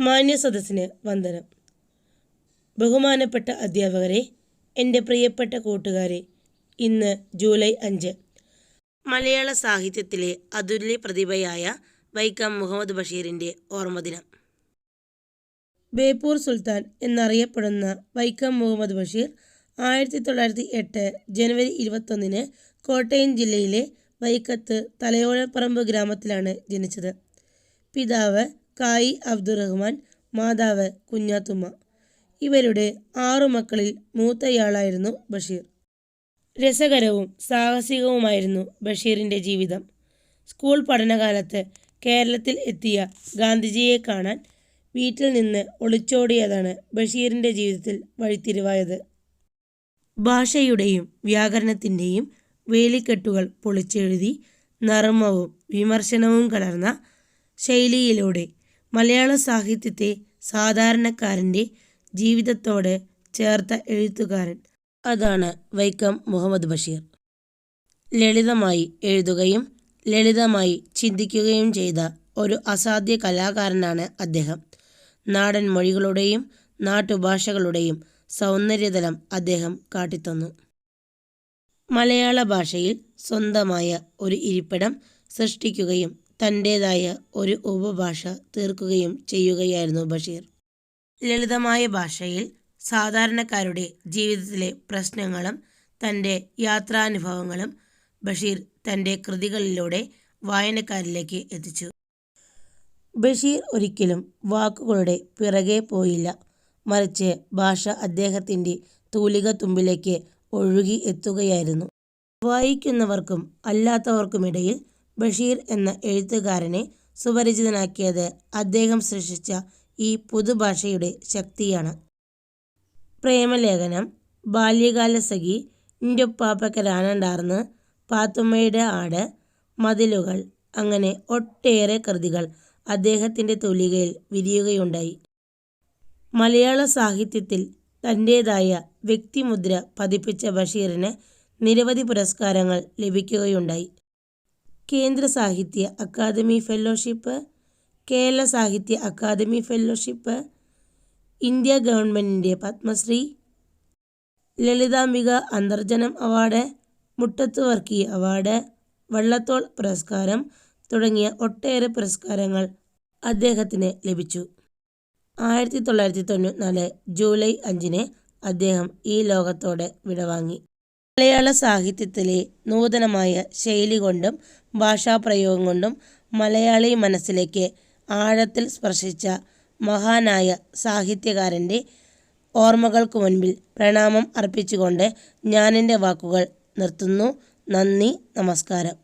മാന്യ സദസ്സിന് വന്ദനം. ബഹുമാനപ്പെട്ട അധ്യാപകരെ എന്റെ പ്രിയപ്പെട്ട കൂട്ടുകാരെ ഇന്ന് ജൂലൈ അഞ്ച്. മലയാള സാഹിത്യത്തിലെ അതുല്യ പ്രതിഭയായ വൈക്കം മുഹമ്മദ് ബഷീറിന്റെ ഓർമ്മദിനം. ബേപ്പൂർ സുൽത്താൻ എന്നറിയപ്പെടുന്ന വൈക്കം മുഹമ്മദ് ബഷീർ ആയിരത്തി തൊള്ളായിരത്തി എട്ട് ജനുവരി ഇരുപത്തൊന്നിന് കോട്ടയം ജില്ലയിലെ വൈക്കത്ത് തലയോഴപ്പറമ്പ് ഗ്രാമത്തിലാണ് ജനിച്ചത്. പിതാവ് കായി അബ്ദുറഹ്മാൻ മാതാവ് കുഞ്ഞാത്തുമ്മ. ഇവരുടെ ആറു മക്കളിൽ മൂത്തയാളായിരുന്നു ബഷീർ. രസകരവും സാഹസികവുമായിരുന്നു ബഷീറിന്റെ ജീവിതം. സ്കൂൾ പഠനകാലത്ത് കേരളത്തിൽ എത്തിയ ഗാന്ധിജിയെ കാണാൻ വീട്ടിൽ നിന്ന് ഒളിച്ചോടിയതാണ് ബഷീറിന്റെ ജീവിതത്തിൽ വഴിത്തിരിവായത്. ഭാഷയുടെയും വ്യാകരണത്തിന്റെയും വേലിക്കെട്ടുകൾ പൊളിച്ചെഴുതി നർമ്മവും വിമർശനവും കലർന്ന ശൈലിയിലൂടെ മലയാള സാഹിത്യത്തെ സാധാരണക്കാരന്റെ ജീവിതത്തോട് ചേർത്ത എഴുത്തുകാരൻ. അതാണ് വൈക്കം മുഹമ്മദ് ബഷീർ. ലളിതമായി എഴുതുകയും ലളിതമായി ചിന്തിക്കുകയും ചെയ്ത ഒരു അസാധ്യ കലാകാരനാണ് അദ്ദേഹം. നാടൻ മൊഴികളുടെയും നാട്ടുഭാഷകളുടെയും സൗന്ദര്യതലം അദ്ദേഹം കാട്ടിത്തന്നു. മലയാള ഭാഷയിൽ സ്വന്തമായ ഒരു ഇരിപ്പിടം സൃഷ്ടിക്കുകയും തന്റേതായ ഒരു ഉപഭാഷ തീർക്കുകയും ചെയ്യുകയായിരുന്നു ബഷീർ. ലളിതമായ ഭാഷയിൽ സാധാരണക്കാരുടെ ജീവിതത്തിലെ പ്രശ്നങ്ങളും തന്റെ യാത്രാനുഭവങ്ങളും ബഷീർ തന്റെ കൃതികളിലൂടെ വായനക്കാരിലേക്ക് എത്തിച്ചു. ബഷീർ ഒരിക്കലും വാക്കുകളുടെ പിറകെ പോയില്ല. മറിച്ച് ഭാഷ അദ്ദേഹത്തിന്റെ തൂലിക തുമ്പിലേക്ക് ഒഴുകി എത്തുകയായിരുന്നു. വായിക്കുന്നവർക്കും അല്ലാത്തവർക്കുമിടയിൽ ബഷീർ എന്ന എഴുത്തുകാരനെ സുപരിചിതനാക്കിയത് അദ്ദേഹം സൃഷ്ടിച്ച ഈ പുതുഭാഷയുടെ ശക്തിയാണ്. പ്രേമലേഖനം ബാല്യകാല ബാല്യകാലസഖി ഇന്റൊപ്പാപ്പക്കരാനണ്ടാർന്ന് പാത്തുമ്മയുടെ ആട് മതിലുകൾ അങ്ങനെ ഒട്ടേറെ കൃതികൾ അദ്ദേഹത്തിന്റെ തൂലികയിൽ വിരിയുകയുണ്ടായി. മലയാള സാഹിത്യത്തിൽ തന്റേതായ വ്യക്തിമുദ്ര പതിപ്പിച്ച ബഷീറിന് നിരവധി പുരസ്കാരങ്ങൾ ലഭിക്കുകയുണ്ടായി. കേന്ദ്ര സാഹിത്യ അക്കാദമി ഫെലോഷിപ്പ് കേരള സാഹിത്യ അക്കാദമി ഫെലോഷിപ്പ് ഇന്ത്യ ഗവൺമെന്റിന്റെ പത്മശ്രീ ലളിതാംബിക അന്തർജനം അവാർഡ് മുട്ടത്ത് വർക്കി അവാർഡ് വള്ളത്തോൾ പുരസ്കാരം തുടങ്ങിയ ഒട്ടേറെ പുരസ്കാരങ്ങൾ അദ്ദേഹത്തിന് ലഭിച്ചു. ആയിരത്തി തൊള്ളായിരത്തി തൊണ്ണൂറ്റിനാല് ജൂലൈ അഞ്ചിന് അദ്ദേഹം ഈ ലോകത്തോടെ വിടവാങ്ങി. മലയാള സാഹിത്യത്തിലെ നൂതനമായ ശൈലി കൊണ്ടും ഭാഷാപ്രയോഗം കൊണ്ടും മലയാളി മനസ്സിലേക്ക് ആഴത്തിൽ സ്പർശിച്ച മഹാനായ സാഹിത്യകാരന്റെ ഓർമ്മകൾക്ക് മുൻപിൽ പ്രണാമം അർപ്പിച്ചുകൊണ്ട് ഞാനെന്റെ വാക്കുകൾ നിർത്തുന്നു. നന്ദി നമസ്കാരം.